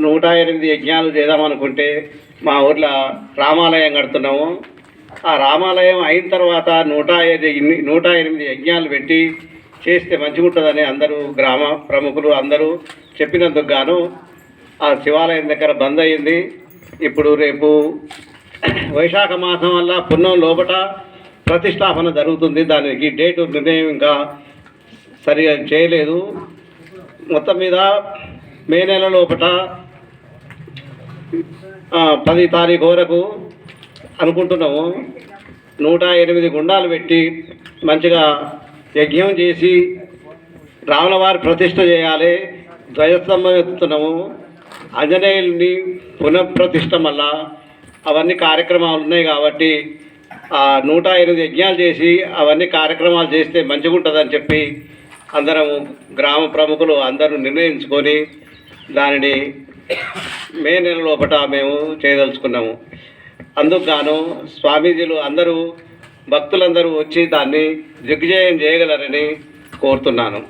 నూట ఎనిమిది యజ్ఞాలు చేద్దామనుకుంటే మా ఊర్లో రామాలయం కడుతున్నాము. ఆ రామాలయం అయిన తర్వాత నూట ఎనిమిది నూట ఎనిమిది యజ్ఞాలు పెట్టి చేస్తే మంచిగా ఉంటుందని అందరూ గ్రామ ప్రముఖులు అందరూ చెప్పినందుకు గాను ఆ శివాలయం దగ్గర బంద్ అయింది. ఇప్పుడు రేపు వైశాఖ మాసం వల్ల పున్నం లోపట ప్రతిష్టాపన జరుగుతుంది. దానికి డేటు నిర్ణయం ఇంకా సరిగా చేయలేదు. మొత్తం మీద మే నెల లోపట పది తారీఖు వరకు అనుకుంటున్నాము. నూట ఎనిమిది గుండాలు పెట్టి మంచిగా యజ్ఞం చేసి రాములవారి ప్రతిష్ట చేయాలి. ధ్వజస్తంభం ఎత్తుతున్నాము. ఆంజనేయుల్ని పునఃప్రతిష్ట మళ్ళా. అవన్నీ కార్యక్రమాలు ఉన్నాయి కాబట్టి నూట ఎనిమిది యజ్ఞాలు చేసి అవన్నీ కార్యక్రమాలు చేస్తే మంచిగా ఉంటుందని చెప్పి అందరం గ్రామ ప్రముఖులు అందరూ నిర్ణయించుకొని దానిని మే నెల లోపల మేము చేయదలుచుకున్నాము. అందుకు స్వామీజీలు అందరూ భక్తులందరూ వచ్చి దాన్ని దిగ్విజయం చేయగలరని కోరుతున్నాను.